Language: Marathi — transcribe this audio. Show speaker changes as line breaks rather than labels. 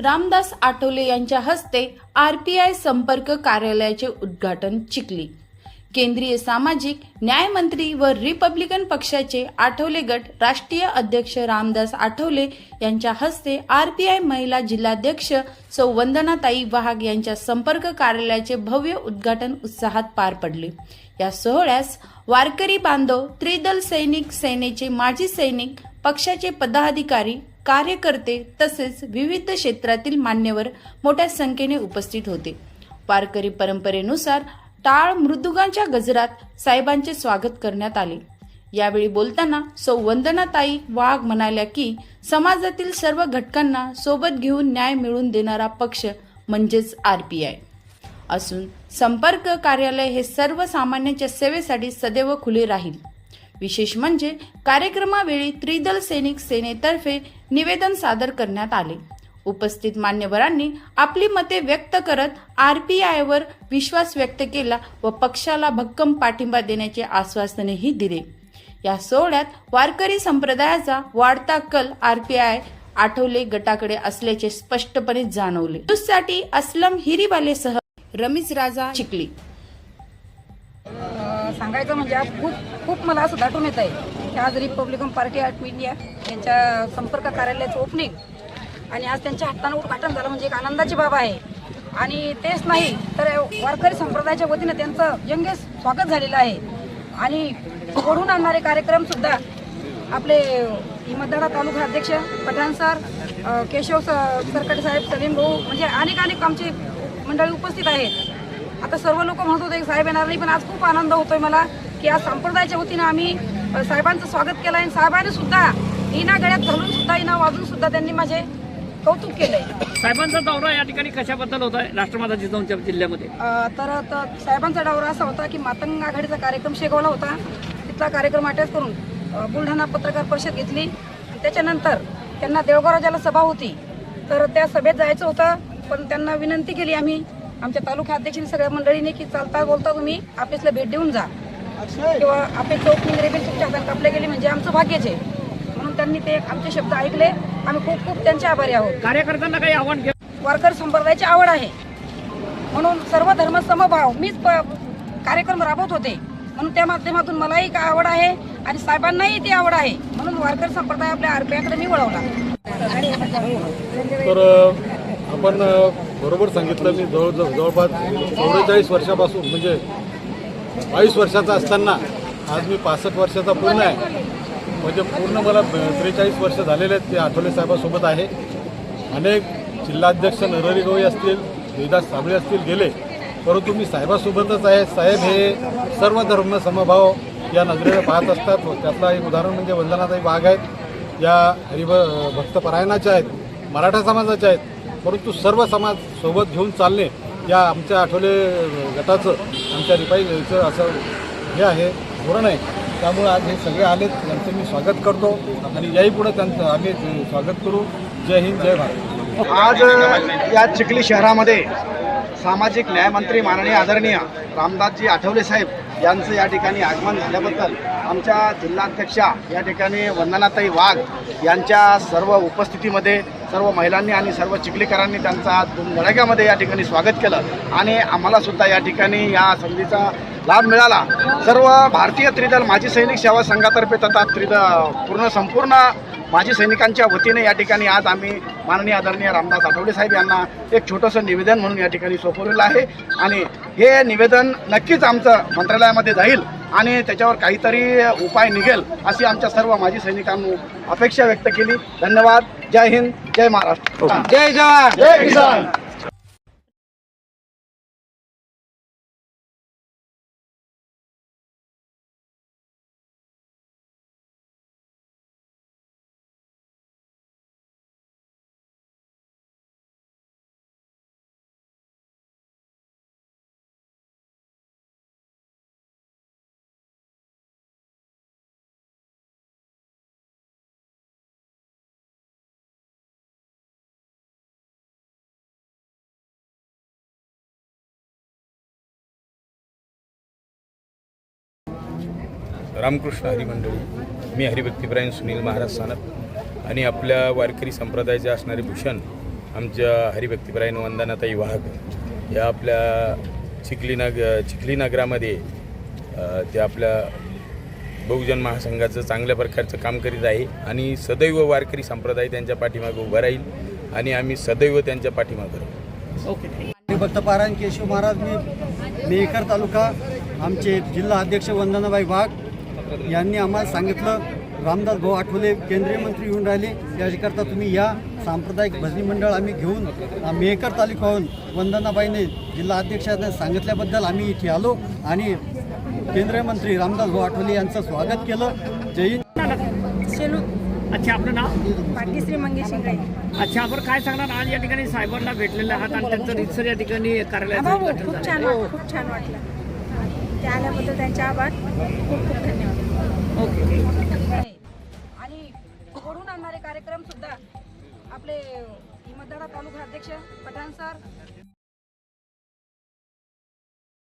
रामदास आठवले यांच्या हस्ते आर पी आय संपर्क कार्यालयाचे उद्घाटन चिखली. केंद्रीय सामाजिक न्याय मंत्री व रिपब्लिकन पक्षाचे आठवले गट राष्ट्रीय अध्यक्ष रामदास आठवले यांच्या हस्ते आर पी आय महिला जिल्हाध्यक्ष सौ वंदनाताई वाघ यांच्या संपर्क कार्यालयाचे भव्य उद्घाटन उत्साहात पार पडले. या सोहळ्यास वारकरी बांधव त्रिदल सैनिक सेनेचे माजी सैनिक पक्षाचे पदाधिकारी कार्यकर्ते तसेच विविध क्षेत्रातील मान्यवर मोठ्या संख्येने उपस्थित होते. वारकरी परंपरेनुसार टाळ मृदुगांच्या गजरात साहेबांचे स्वागत करण्यात आले. यावेळी बोलताना सौ वंदनाताई वाघ म्हणाल्या की समाजातील सर्व घटकांना सोबत घेऊन न्याय मिळवून देणारा पक्ष म्हणजेच आर पी आय. असून संपर्क कार्यालय हे सर्वसामान्यांच्या सेवेसाठी सदैव खुले राहील. विशेष म्हणजे कार्यक्रमावेळी त्रिदल सैनिक सेनेतर्फे निवेदन सादर करण्यात आले. उपस्थित मान्यवरांनी आपली मते व्यक्त करत आर पी आयवर विश्वास व्यक्त केला व पक्षाला भक्कम पाठिंबा देण्याचे आश्वासनही दिले. या सोहळ्यात वारकरी संप्रदायाचा वाढता कल आर पी आय आठवले गटाकडे असल्याचे स्पष्टपणे जाणवले. न्यूजसाठी असलम हिरीवालेसह रमीज राजा चिखली.
सांगायचं म्हणजे खूप खूप मला असं दाटून येत आहे आज रिपब्लिकन पार्टी ऑफ इंडिया यांच्या संपर्क कार्यालयाचं ओपनिंग आणि आज त्यांच्या हातानं उद्घाटन झालं म्हणजे एक आनंदाची बाब आहे. आणि तेच नाही तर वारकरी संप्रदायाच्या वतीनं त्यांचं व्यंग्य स्वागत झालेलं आहे. आणि घडून आणणारे कार्यक्रम सुद्धा आपले हिमतदारा तालुका अध्यक्ष पठाण सर केशव स- सरकटे साहेब सलीम भाऊ म्हणजे अनेक अनेक आमचे मंडळी उपस्थित आहेत. आता सर्व लोक म्हणत होते साहेब येणार नाही पण आज खूप आनंद होतोय मला की आज संप्रदायाच्या वतीनं आम्ही साहेबांचं स्वागत केलं आणि साहेबांनी सुद्धा इना गळ्यात घालून सुद्धा इना वाजून सुद्धा त्यांनी माझे कौतुक केलंय.
साहेबांचा दौरा या ठिकाणी कशाबद्दल होत? राष्ट्रमाता जिजाऊंच्या जिल्ह्यामध्ये.
तर साहेबांचा डावरा असा होता की मातंग आघाडीचा कार्यक्रम शेगावला होता. तिथला कार्यक्रम अटॅच करून बुलढाणा पत्रकार परिषद घेतली. त्याच्यानंतर त्यांना देवगाव राजाला सभा होती. तर त्या सभेत जायचं होतं पण त्यांना विनंती केली आम्ही. आमच्या तालुका अध्यक्षांनी सगळ्या मंडळीने की चालता बोलता तुम्ही ऑफिसला भेट देऊन जा. किंवा ओपनिंग रेबीन तुमच्या हातात कापले गेली म्हणजे आमचं भाग्यच आहे. म्हणून त्यांनी ते आमचे शब्द ऐकले. आम्ही खूप खूप त्यांचे आभारी आहोत.
कार्यकर्त्यांना काही आव्हान केलं
वारकर संप्रदायाची आवड आहे. म्हणून सर्व धर्म समभाव मीच प- कार्यक्रम राबवत होते. म्हणून त्या माध्यमातून मलाही का आवड आहे आणि साहेबांनाही ती आवड आहे. म्हणून वारकर संप्रदाय आपल्या आरपीआयकडे मी वळवला.
तर आपण बरोबर सांगितलं मी जवळ जवळपास चौवेचाळीस वर्षापासून म्हणजे बावीस वर्षाचा असताना आज मी पासष्ट वर्षाचा पूर्ण आहे. म्हणजे पूर्ण मला त्रेचाळीस वर्ष झालेले आहेत ते आठवले साहेबासोबत आहे. अनेक जिल्हाध्यक्ष नरहरी गवई असतील वेदास साबळे असतील गेले परंतु मी साहेबासोबतच आहे. साहेब हे सर्व धर्म समभाव या नजरेने पाहत असतात. त्यातलं त्यातला एक उदाहरण म्हणजे वंदनाताई वाघ आहेत. या हरिभ भक्तपरायणाच्या आहेत मराठा समाजाच्या आहेत. परंतु सर्व समाज सोबत घेऊन चालणे या आमच्या आठवले गटाचं आमच्या रिपाईचं असं हे आहे धोरण आहे. त्यामुळे आज हे सगळे आलेत त्यांचं मी स्वागत करतो आणि याही पुढे त्यांचं आम्ही स्वागत करू. जय हिंद जय भारत.
आज या चिखली शहरामध्ये सामाजिक न्यायमंत्री माननीय आदरणीय रामदासजी आठवले साहेब यांचं या ठिकाणी आगमन झाल्याबद्दल आमच्या जिल्हाध्यक्षा या ठिकाणी वंदनाताई वाघ यांच्या सर्व उपस्थितीमध्ये सर्व महिलांनी आणि सर्व चिखलीकरांनी त्यांचा धडाक्यामध्ये या ठिकाणी स्वागत केलं. आणि आम्हालासुद्धा या ठिकाणी या संधीचा लाभ मिळाला. सर्व भारतीय त्रिदल माजी सैनिक सेवा संघातर्फे तथा त्रिद पूर्ण संपूर्ण माजी सैनिकांच्या वतीने या ठिकाणी आज आम्ही माननीय आदरणीय रामदास आठवले साहेब यांना एक छोटंसं निवेदन म्हणून या ठिकाणी सोपवलेलं आहे. आणि हे निवेदन नक्कीच आमचं मंत्रालयामध्ये जाईल आणि त्याच्यावर काहीतरी उपाय निघेल अशी आमच्या सर्व माजी सैनिकांनी अपेक्षा व्यक्त केली. धन्यवाद. जय हिंद. जय महाराष्ट्र. जय जवान. जय किसान.
रामकृष्ण हरिमंडळी मी हरिभक्तीप्रायण सुनील महाराज सानप. आणि आपल्या वारकरी संप्रदायाचे असणारे भूषण आमच्या हरिभक्तीपरायण वंदनाताई वाघ. या आपल्या चिखली नग चिखली नगरामध्ये अ, ते आपल्या बहुजन महासंघाचं चांगल्या प्रकारचं काम करीत आहे. आणि सदैव वारकरी संप्रदाय त्यांच्या पाठीमागे उभा राहील. आणि आम्ही सदैव त्यांच्या पाठीमागे राहू.
Okay thank you.
हरिभक्त पारायण केशव महाराज मी मेहकर तालुका आमचे जिल्हा अध्यक्ष वंदनाबाई वाघ. यांनी आम्हाला सांगितलं रामदास भाऊ आठवले केंद्रीय मंत्री येऊन राहिले. याकरता तुम्ही या सांप्रदायिक भजनी मंडळ आम्ही घेऊन मेहकर तालुक्याहून वंदनाबाईने जिल्हा अध्यक्षाने सांगितल्याबद्दल आम्ही इथे आलो आणि केंद्रीय मंत्री रामदास भाऊ आठवले यांचं स्वागत केलं. जय हिंद.
अच्छा आपलं नाव?
भाग्यश्री मंगेश शिंगाई
अच्छा आपण काय सांगणार? आज या ठिकाणी साहेबांना भेटलेले आहात आणि त्यांचं रितसर या ठिकाणी
भाऊ
उद्घाटन
खूप. छान वाटलं खूप छान वाटलं. ते आल्याबद्दल त्यांचे आभार. खूप खूप धन्यवाद.
आणणारे कार्यक्रम सुद्धा आपले हिमतदारा तालुका अध्यक्ष पठाण सर